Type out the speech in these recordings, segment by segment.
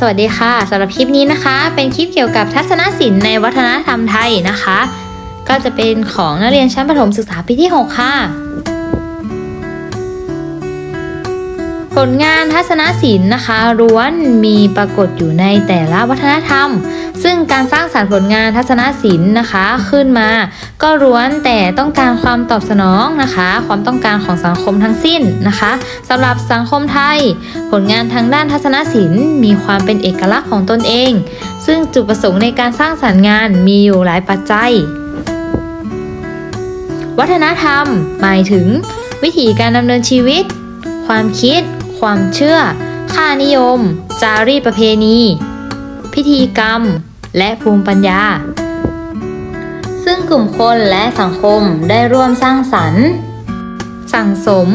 สวัสดีค่ะสำหรับคลิปนี้นะคะ เป็นคลิปเกี่ยวกับทัศนศิลป์ในวัฒนธรรมไทยนะคะ ก็จะเป็นของนักเรียนชั้นประถมศึกษาปีที่ 6 ค่ะ ผลงานทัศนศิลป์นะคะล้วนมีปรากฏอยู่ในแต่ละวัฒนธรรม ซึ่งการสร้างสรรค์ผลงานทัศนศิลป์นะคะ ขึ้นมา ก็ล้วนแต่ต้องการความตอบสนองนะคะ ความต้องการของสังคมทั้งสิ้นนะคะสำหรับสังคมไทย ผลงานทางด้านทัศนศิลป์ มีความเป็นเอกลักษณ์ของตนเอง ซึ่งจุดประสงค์ในการสร้างสรรค์งานมีอยู่หลายปัจจัย วัฒนธรรม หมายถึง วิถีการดำเนินชีวิต ความคิด ความเชื่อ ค่านิยม จารีตประเพณี พิธีกรรม และภูมิปัญญา ซึ่งกลุ่มคนและสังคมได้ร่วมสร้างสรรค์ สั่งสม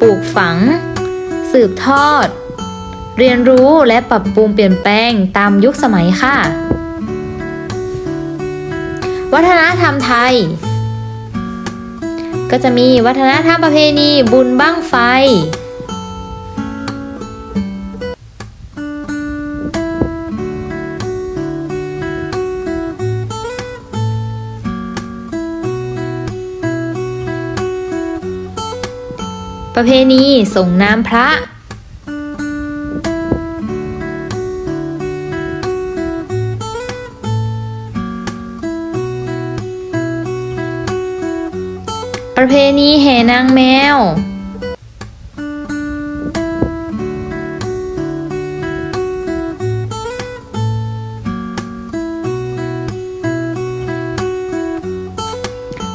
ปลูกฝัง สืบทอด เรียนรู้และปรับปรุงเปลี่ยนแปลงตามยุคสมัยค่ะ วัฒนธรรมไทยก็จะมีวัฒนธรรมประเพณีบุญบั้งไฟ ประเพณีส่งน้ำพระประเพณีแห่นางแมว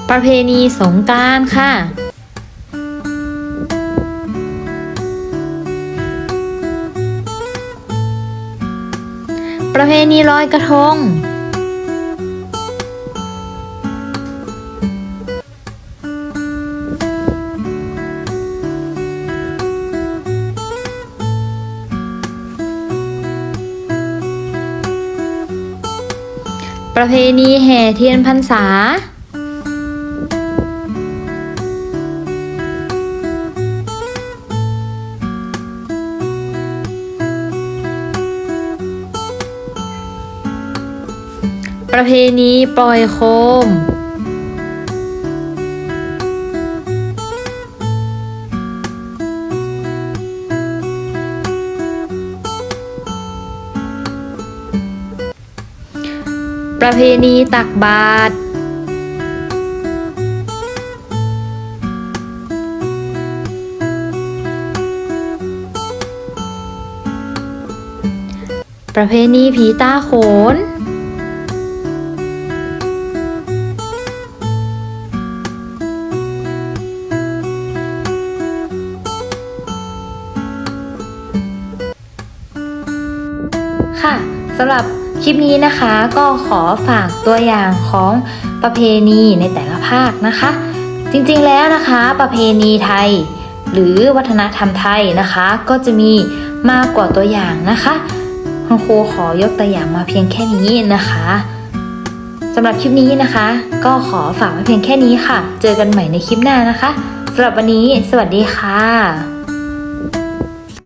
ประเพณีสงกรารค่ะ ประเพณีลอยกระทง ประเพณีแห่เทียนพรรษา ประเพณีปล่อยโคม ประเพณีตักบาตรประเพณีผีตาโขน ค่ะสำหรับคลิปนี้นะคะ ก็ขอฝากตัวอย่างของประเพณีในแต่ละภาคนะคะ จริงๆแล้วนะคะ ประเพณีไทย หรือวัฒนธรรมไทยนะคะ ก็จะมีมากกว่าตัวอย่างนะคะคุณครูขอยกตัวอย่างมาเพียงแค่นี้นะคะสำหรับคลิปนี้นะคะ ก็ขอฝากไว้เพียงแค่นี้ค่ะ เจอกันใหม่ในคลิปหน้านะคะสำหรับวันนี้ สวัสดีค่ะ